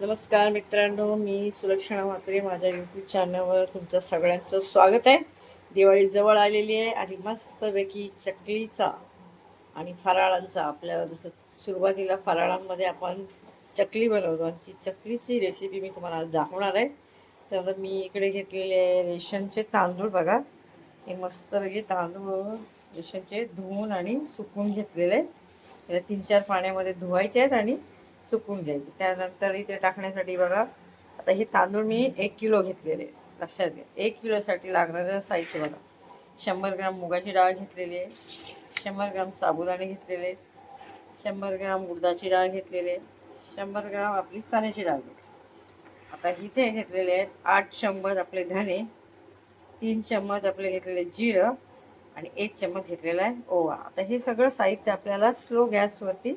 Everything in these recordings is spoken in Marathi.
नमस्कार मित्रांनो मी सुलक्षणा म्हात्रे. माझ्या यूट्यूब चॅनलवर तुमचं सगळ्यांचं स्वागत आहे. दिवाळी जवळ आलेली आहे आणि मस्तपैकी चकलीचा आणि फराळांचा आपल्याला जसं सुरुवातीला फराळांमध्ये आपण चकली बनवतो आणि चकलीची रेसिपी मी तुम्हाला दाखवणार आहे. तर मी इकडे घेतलेले आहे रेशनचे तांदूळ बघा. हे मस्तपैकी तांदूळ रेशनचे धुवून आणि सुकवून घेतलेले. आहे त्याला तीन चार पाण्यामध्ये धुवायचे आहेत आणि सुकून घ्यायचे. त्यानंतर इथे टाकण्यासाठी बघा आता हे तांदूळ मी एक किलो घेतलेले लक्षात घ्या. एक किलोसाठी लागणारं साहित्य बघा. शंभर ग्राम मुगाची डाळ घेतलेली आहे. शंभर ग्राम साबुदाणे घेतलेले शंभर ग्राम उडदाची डाळ घेतलेली आहे. शंभर ग्राम आपली चण्याची डाळ घेतली आता इथे घेतलेले आहेत आठ चम्मच आपले धणे तीन चम्मच आपले घेतलेले जिरं आणि एक चम्मच घेतलेला आहे ओवा. आता हे सगळं साहित्य आपल्याला स्लो गॅसवरती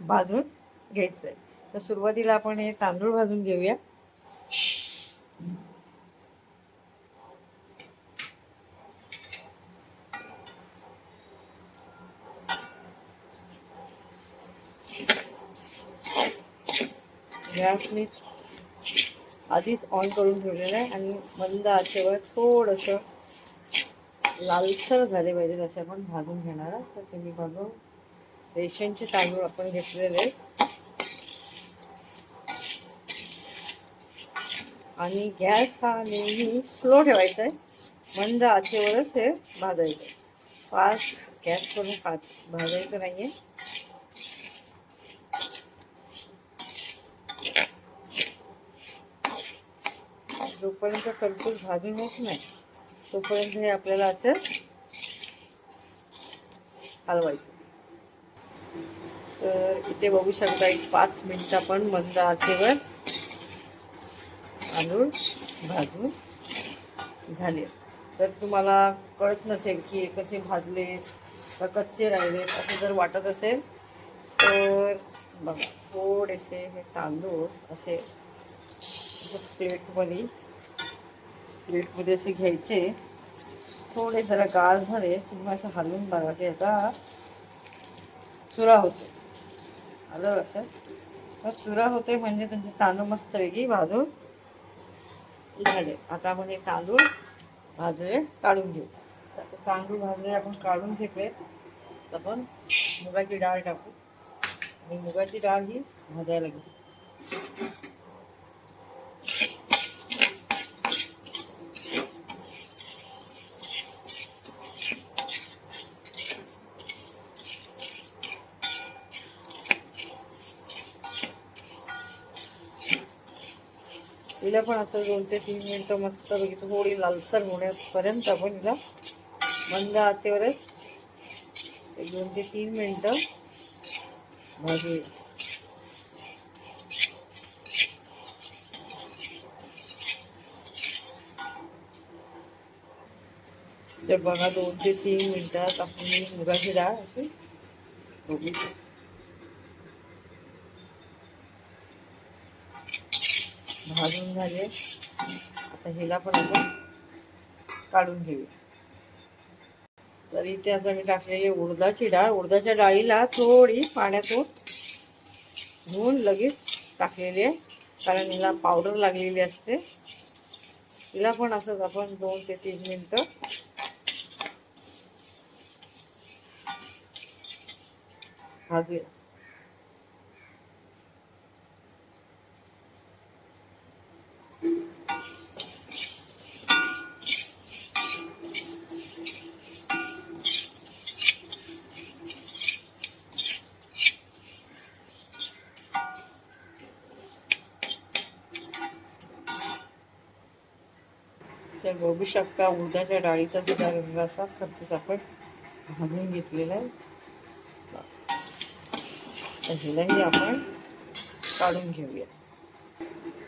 भाजून घ्यायचं आहे तर सुरुवातीला आपण हे तांदूळ भाजून घेऊया. गॅस मी आधीच ऑन करून ठेवलेलं आहे आणि मंद आचेवर थोडंसं लालसर झाले पाहिजे तसे आपण भाजून घेणार तर तुम्ही बघू रेशनचे तांदूळ आपण घेतलेले आणि गॅस हा नेहमी स्लो ठेवायचा आहे. मंद आचेवरच हे भाजायचं आहे. फास्ट गॅस करून फास्ट भाजायचं नाही आहे जोपर्यंत कलकुल भाजून होत नाही तोपर्यंत हे आपल्याला असं हलवायचं. तर इथे बघू शकता एक पाच मिनटं आपण मंद आचेवर तांदूळ भाजून झाले. तर तुम्हाला कळत नसेल की कसे भाजले का कच्चे राहिले असं जर वाटत असेल तर बघा थोडेसे हे तांदूळ असे प्लेटमध्ये प्लेटमध्ये असे घ्यायचे. थोडे जरा गाळ झाले तुम्ही असं हलवून बघा की याचा चुरा होतो आलं लक्षात? तर चुरा होते म्हणजे तुमचे तांदूळ मस्त वेगळी भाजून झाले आता आपण हे तांदूळ भाजले काढून घेऊ आता तांदूळ भाजले आपण काढून घेतले आपण मुगाची डाळ टाकू आणि मुगाची डाळ ही भाजायला घेऊ हिला पण आता दोन ते तीन मिनटं मस्त बघितलं. थोडी लालसर होण्यापर्यंत आपण हिला मंद आचेवरच एक दोन ते तीन मिनटं. भाजी. तर बघा दोन ते तीन मिनटात आपण मुगाची डाळ अशी बघू भाजून झाले. आता हिला पण आपण काढून घेऊया. तर इथे आता मी टाकलेली उडदाची डाळ. उडदाच्या डाळीला थोडी पाण्यातून धुवून लगेच टाकलेली आहे. कारण हिला पावडर लागलेली असते. तिला पण असंच आपण दोन ते तीन मिनटं भाजूया. तर बघू शकता उडदाच्या डाळीचा सुद्धा रंग असा खरपूस आपण भाजून घेतलेला आहे. तर हिलाही आपण काढून घेऊया.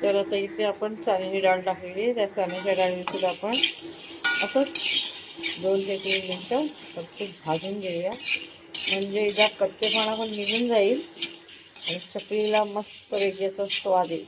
तर आता इथे आपण चण्याची डाळ टाकलेली आहे. त्या चण्याच्या डाळी सुद्धा आपण असंच दोन ते तीन मिनटं फक्त भाजून घेऊया. म्हणजे एकदा कच्चेपणा पण निघून जाईल आणि चकलीला मस्त वेगळी स्वाद येईल.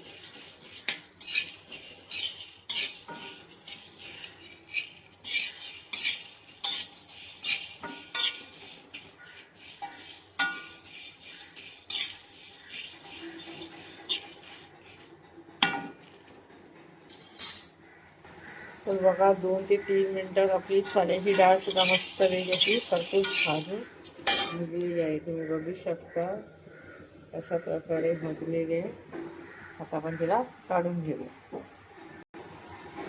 तर बघा दोन ते तीन मिनटात आपली चण्याची डाळ सुद्धा मस्त वेग अशी खरपूस भाजून झालेली आहे. तुम्ही बघू शकता अशा प्रकारे भाजलेली आहे. आता आपण तिला काढून घेऊ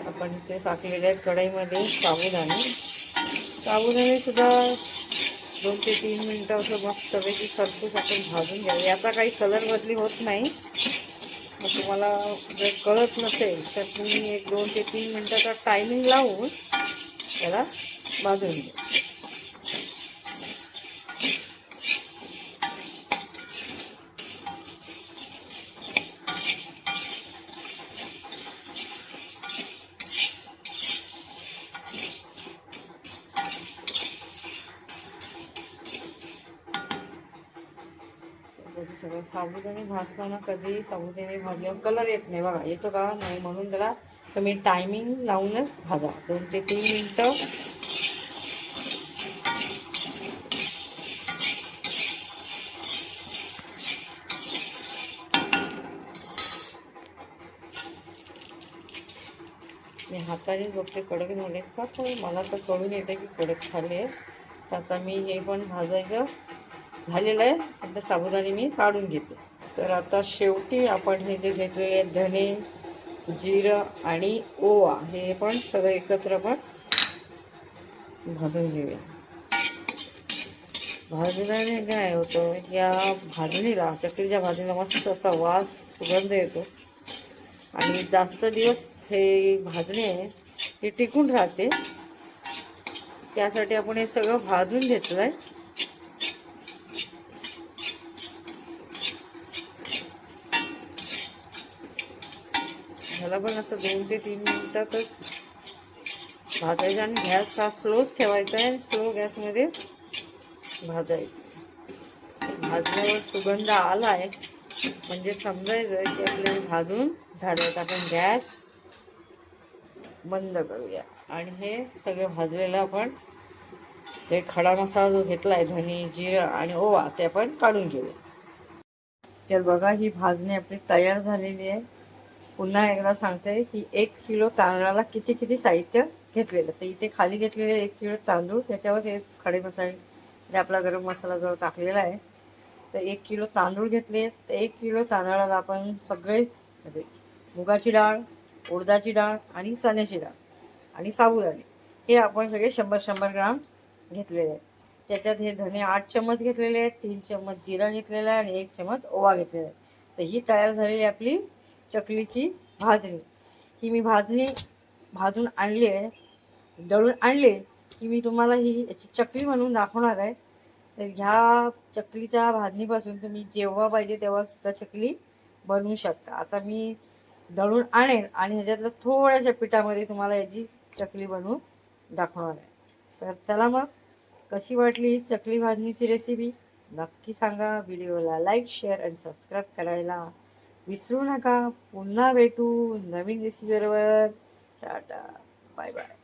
आपण इथे साकलेल्या आहेत कढईमध्ये साबुदाणे साबुदाणे सुद्धा दोन ते तीन मिनटं असं मस्तपैकी खरपूस आपण भाजून घ्यावी याचा काही कलर बदली होत नाही. तुम्हाला जर कळत नसेल तर तुम्ही एक दोन ते तीन मिनटाचा टायमिंग लावून त्याला भाजून घ्या. सगळं साबुदाणे भाजताना कधी साबुदाणे भाजल्यावर कलर येत नाही. बघा येतो का? नाही म्हणून त्याला तुम्ही टायमिंग लावूनच भाजा. दोन ते तीन मिनटं. मी हाताने बघते कडक झालेत का? तर मला तर कळून येतं की कडक झाले तर आता मी हे पण भाजायचं. झालेलं आहे. आता साबुदाणे मी काढून घेते. तर आता शेवटी आपण हे जे घेतलेले आहे धने जिरं आणि ओवा हे पण सगळं एकत्र पण भाजून घेऊया. भाजण्याने काय होतं या भाजणीला चक्रीच्या भाजणीला मस्त असा वास सुगंध येतो. आणि जास्त दिवस हे भाजणे हे टिकून राहते. त्यासाठी आपण हे सगळं भाजून घेतलं आहे ह्याला पण असं दोन ते तीन मिनिटातच भाजायचं आणि गॅस हा स्लोच ठेवायचा आहे. स्लो गॅसमध्ये भाजायचं. भाजल्यावर सुगंध आला आहे म्हणजे समजायचं की आपले भाजून झाल्यात आपण गॅस बंद करूया. आणि हे सगळं भाजलेलं आपण हे खडा मसाला जो घेतला आहे धनी जिरं आणि ओवा ते आपण काढून घेऊया. तर बघा ही भाजणी आपली तयार झालेली आहे. पुन्हा एकदा सांगते की एक किलो तांदळाला किती किती साहित्य घेतलेलं. तर इथे खाली घेतलेले एक किलो तांदूळ त्याच्यावर हे खडे मसाले जे आपला गरम मसाला जो टाकलेला आहे तर एक किलो तांदूळ घेतले. तर एक किलो तांदळाला आपण सगळे म्हणजे मुगाची डाळ उडदाची डाळ आणि चण्याची डाळ आणि साबुदाणे हे आपण सगळे शंभर शंभर ग्राम घेतलेले आहेत त्याच्यात हे धने आठ चम्मच घेतलेले आहेत तीन चम्मच जिरा घेतलेला आहे आणि एक चम्मच ओवा घेतलेला आहे. तर ही तयार झालेली आपली चकलीची भाजणी. ही मी भाजणी भाजून आणली आहे. दळून आणली की मी तुम्हाला ही याची चकली म्हणून दाखवणार आहे. तर ह्या चकलीच्या भाजणीपासून तुम्ही जेव्हा पाहिजे तेव्हा सुद्धा चकली बनवू शकता. आता मी दळून आणेन आणि ह्याच्यातलं थोड्याशा पिठामध्ये तुम्हाला याची चकली बनवून दाखवणार आहे. तर चला मग कशी वाटली ही चकली भाजणीची रेसिपी नक्की सांगा. व्हिडिओला लाईक शेअर आणि सबस्क्राईब करायला. विसरू नका. पुन्हा भेटू नवीन रेसिपीबरोबर टाटा. Bye bye.